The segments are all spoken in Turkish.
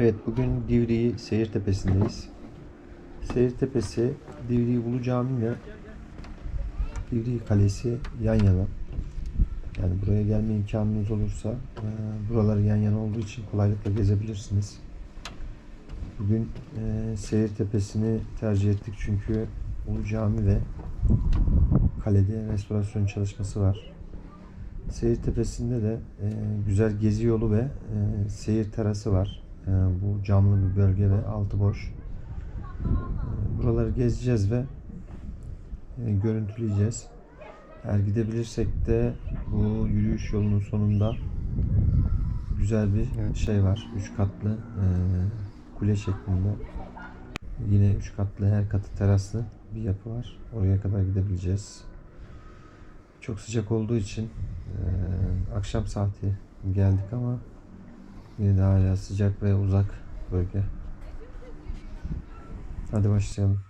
Evet bugün Divriği Seyir Tepesi'ndeyiz. Seyir Tepesi Divriği Ulu Cami ile Divriği Kalesi yan yana. Yani buraya gelme imkanınız olursa e, buraları yan yana olduğu için kolaylıkla gezebilirsiniz. Bugün e, Seyir Tepesi'ni tercih ettik çünkü Ulu Cami ve kalede restorasyon çalışması var. Seyir Tepesi'nde de e, güzel gezi yolu ve e, seyir terası var. E, bu camlı bir bölge ve altı boş. E, buraları gezeceğiz ve e, görüntüleyeceğiz. Eğer gidebilirsek de bu yürüyüş yolunun sonunda güzel bir şey var. Üç katlı e, kule şeklinde. Yine üç katlı her katı teraslı bir yapı var. Oraya kadar gidebileceğiz. Çok sıcak olduğu için eee, akşam saati geldik ama yine de hala sıcak ve uzak bölge. Hadi başlayalım.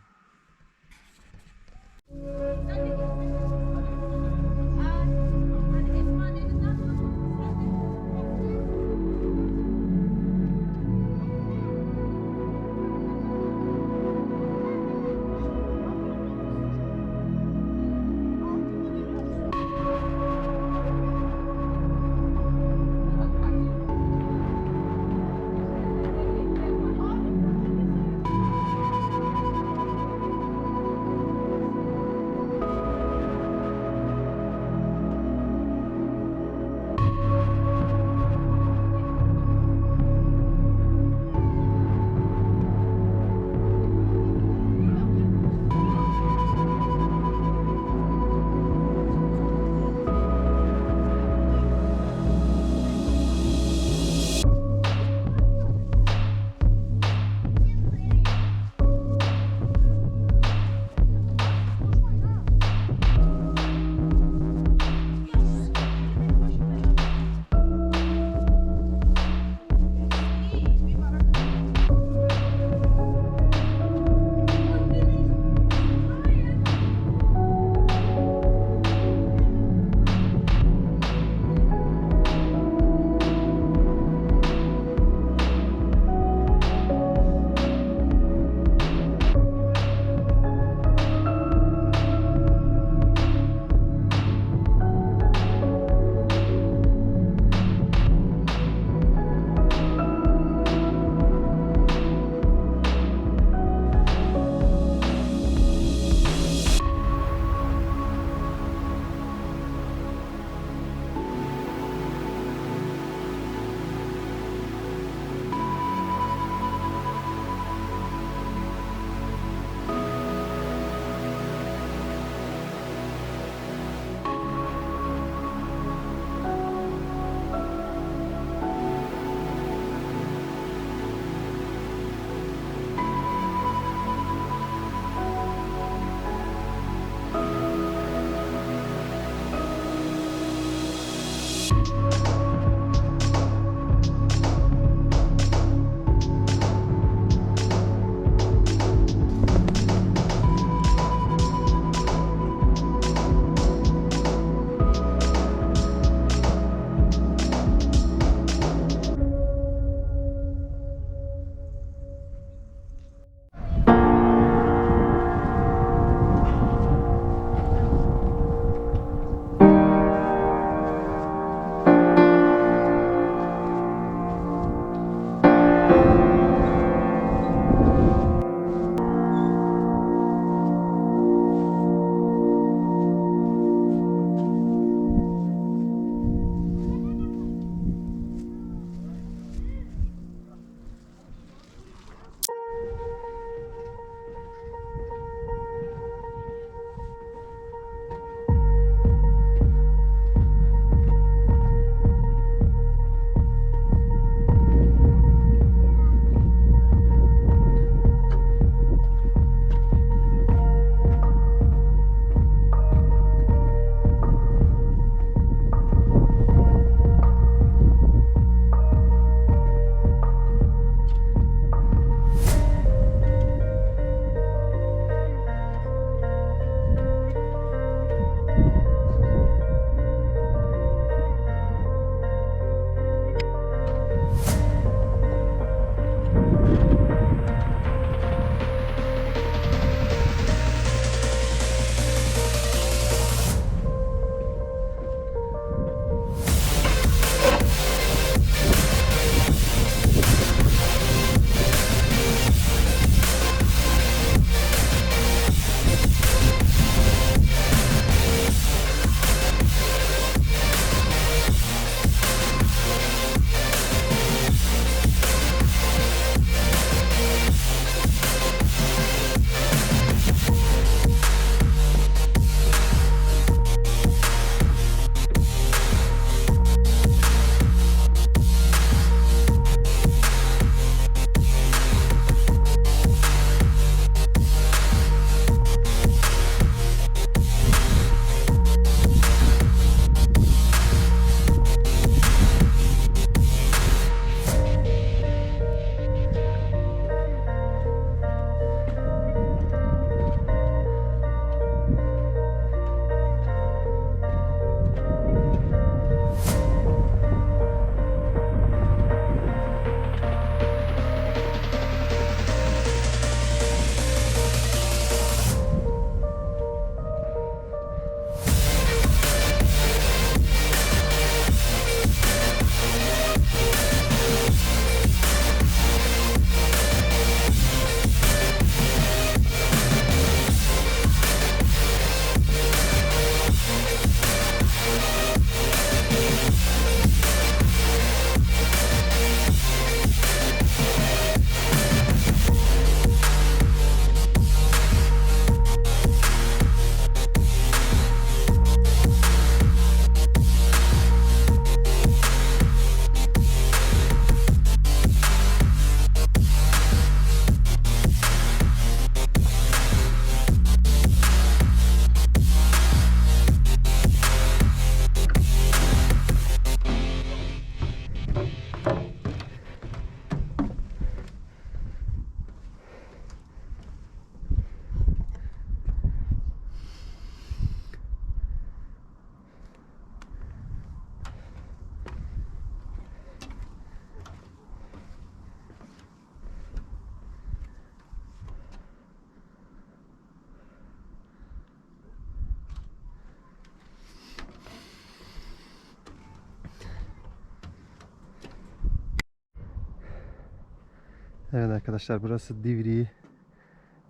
Evet arkadaşlar burası Divriği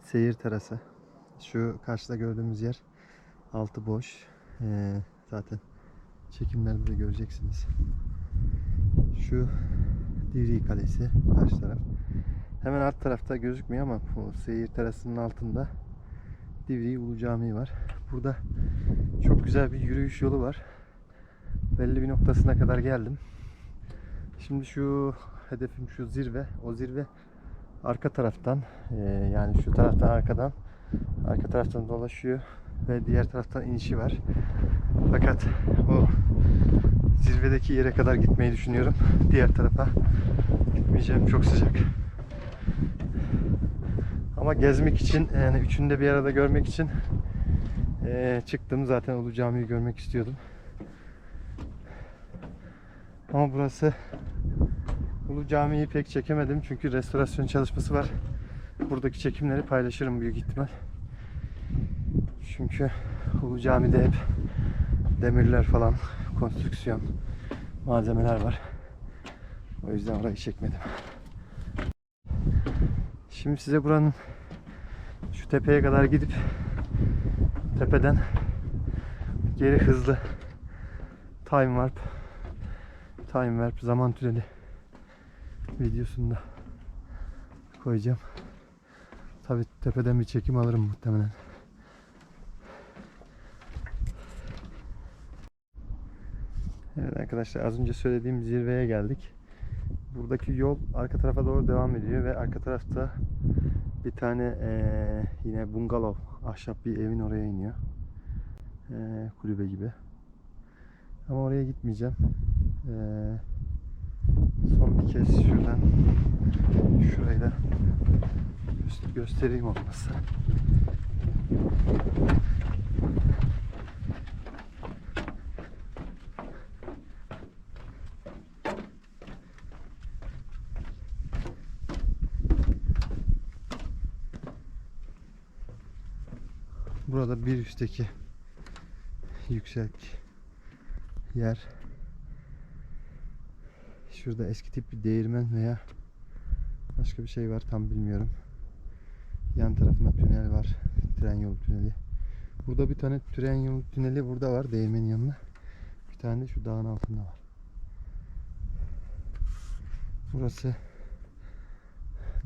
seyir terası. Şu karşıda gördüğümüz yer altı boş. Ee, zaten çekimlerde de göreceksiniz. Şu Divriği Kalesi karşı taraf. Hemen alt tarafta gözükmüyor ama bu seyir terasının altında Divriği Ulu Camii var. Burada çok güzel bir yürüyüş yolu var. Belli bir noktasına kadar geldim. Şimdi şu hedefim şu zirve. O zirve arka taraftan eee, yani şu taraftan arkadan arka taraftan dolaşıyor ve diğer taraftan inişi var. Fakat o zirvedeki yere kadar gitmeyi düşünüyorum. Diğer tarafa gitmeyeceğim. Çok sıcak. Ama gezmek için yani üçünü de bir arada görmek için eee, çıktım. Zaten Ulu Cami'yi görmek istiyordum. Ama burası Ulu Cami'yi pek çekemedim çünkü restorasyon çalışması var. Buradaki çekimleri paylaşırım büyük ihtimal. Çünkü Ulu Cami'de hep demirler falan, konstrüksiyon malzemeler var. O yüzden orayı çekmedim. Şimdi size buranın şu tepeye kadar gidip tepeden geri hızlı time warp time warp zaman tüneli videosunda koyacağım. Tabi tepeden bir çekim alırım muhtemelen. Evet arkadaşlar az önce söylediğim zirveye geldik. Buradaki yol arka tarafa doğru devam ediyor ve arka tarafta bir tane eee, yine bungalov, ahşap bir evin oraya iniyor. Eee, kulübe gibi. Ama oraya gitmeyeceğim. Eee Son bir kez şuradan şurayı da gö- göstereyim olmazsa. Burada bir üstteki yüksek yer Şurada eski tip bir değirmen veya başka bir şey var tam bilmiyorum. Yan tarafında tünel var. Tren yolu tüneli. Burada bir tane tren yolu tüneli burada var değirmenin yanına. Bir tane de şu dağın altında var. Burası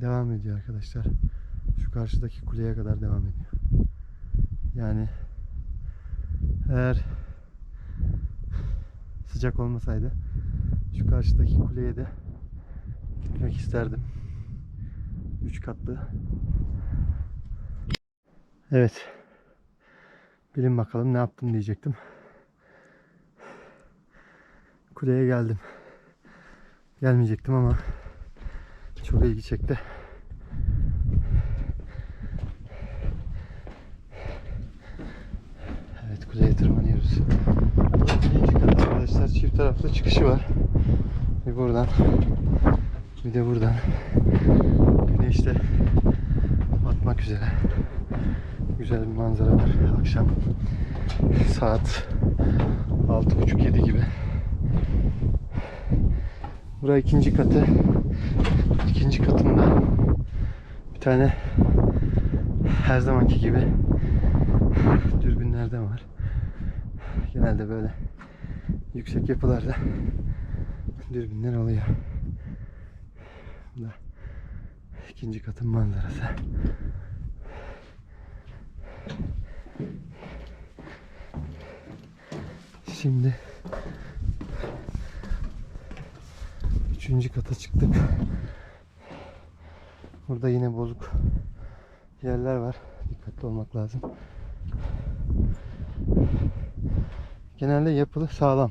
devam ediyor arkadaşlar. Şu karşıdaki kuleye kadar devam ediyor. Yani eğer sıcak olmasaydı şu karşıdaki kuleye de gitmek isterdim. Üç katlı. Evet. Bilin bakalım ne yaptım diyecektim. Kuleye geldim. Gelmeyecektim ama çok ilgi çekti. Evet kuleye tırmanıyoruz. Arkadaşlar. Çift taraflı çıkışı var. Bir buradan bir de buradan. Güneş de batmak üzere. Güzel bir manzara var. Akşam saat 6.30-7 gibi. Burası ikinci katı. İkinci katında bir tane her zamanki gibi dürbünlerden var. Genelde böyle yüksek yapılarda dürbünler oluyor. Bu da ikinci katın manzarası. Şimdi üçüncü kata çıktık. Burada yine bozuk yerler var. Dikkatli olmak lazım. Genelde yapılı sağlam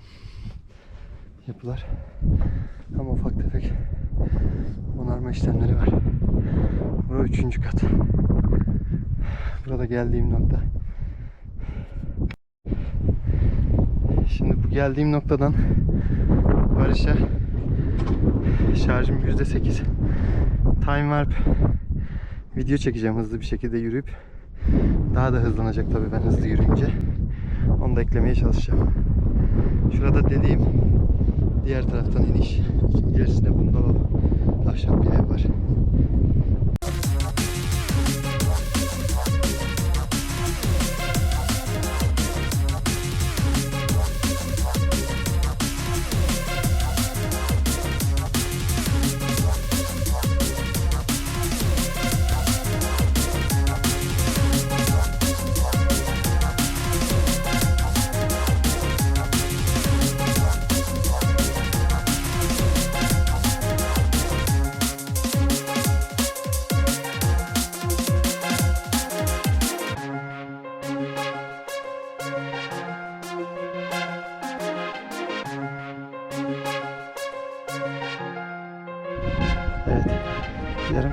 yapılar. Ama ufak tefek onarma işlemleri var. Burası üçüncü kat. Burada geldiğim nokta. Şimdi bu geldiğim noktadan Barış'a şarjım yüzde sekiz. Time warp video çekeceğim hızlı bir şekilde yürüyüp. Daha da hızlanacak tabii ben hızlı yürüyünce. Onu da eklemeye çalışacağım. Şurada dediğim diğer taraftan iniş. İlerisinde bungalov ahşap bir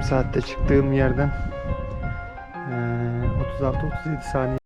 saatte çıktığım yerden eee, 36-37 saniye